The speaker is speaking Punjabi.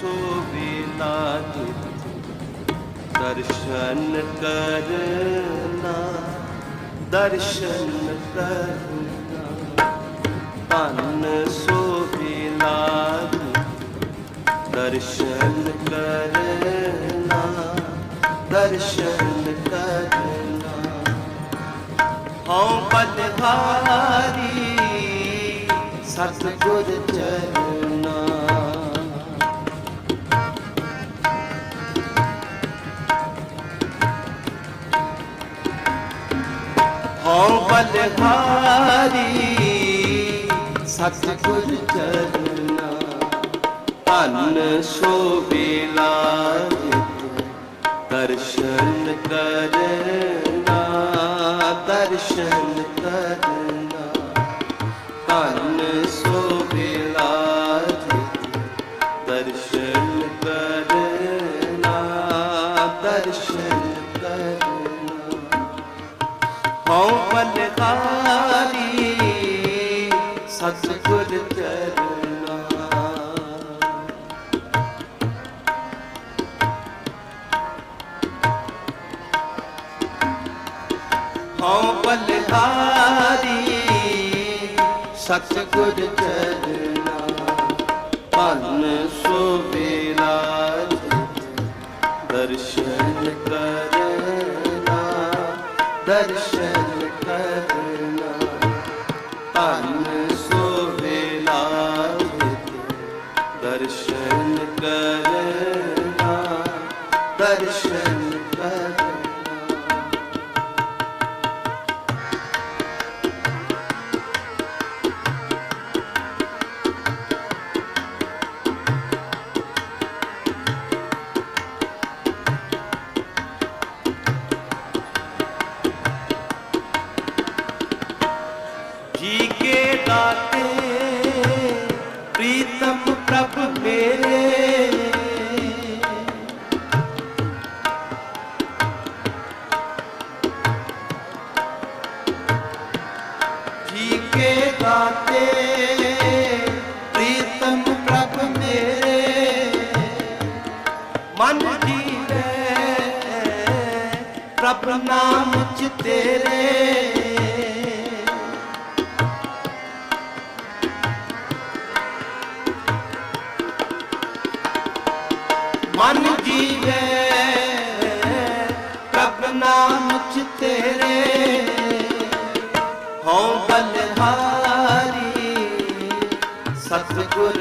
ਸੋਵੇਲਾ ਦਰਸ਼ਨ ਕਰਨਾ ਦਰਸ਼ਨ ਕਰਨਾ। ਤਨ ਸੋਵੇਲਾ ਦਰਸ਼ਨ ਕਰਨਾ ਦਰਸ਼ਨ ਕਰਨਾ। ਹਉ ਬਲਹਾਰੀ ਸਤਿਗੁਰ ਚਰਨਾ। ਬਲਹਾਰੀ ਸਤਿਗੁਰ ਚਰਨਾ ਧਨ ਸੋਵੇਲਾ ਦਰਸ਼ਨ ਕਰਨਾ ਦਰਸ਼ਨ ਕਰਨਾ। ਧਨ ਸੋਵੇਲਾ ਹਉ ਬਲਹਾਰੀ ਸਤਿਗੁਰ ਚਰਨਾ। ਹਉ ਬਲਹਾਰੀ ਸਤਿਗੁਰ ਚਰਨਾ। ਭਨ ਸੋਵੇਲਾ ਦਰਸ਼ਨ ਕਰਨਾ ਭਨ ਸੋਵੇਲਾ ਦਰਸ਼ਨ ਕਰਨਾ ਦਰਸ਼ਨ ਜੀ ਕੇ ਦਾਤੇ ਪ੍ਰੀਤਮ ਪ੍ਰਭ ਮੇਰੇ। ਜੀ ਕੇ ਦਾਤੇ ਪ੍ਰੀਤਮ ਪ੍ਰਭ ਮੇਰੇ। ਮਨ ਜੀਵੇ, ਪ੍ਰਭ ਨਾਮ ਚ ਤੇਰੇ। ਜੀਵੇ। ਪ੍ਰਭ ਨਾਮ ਚ ਤੇਰੇ। ਹਉ ਬਲਹਾਰੀ। ਸਤਿਗੁਰ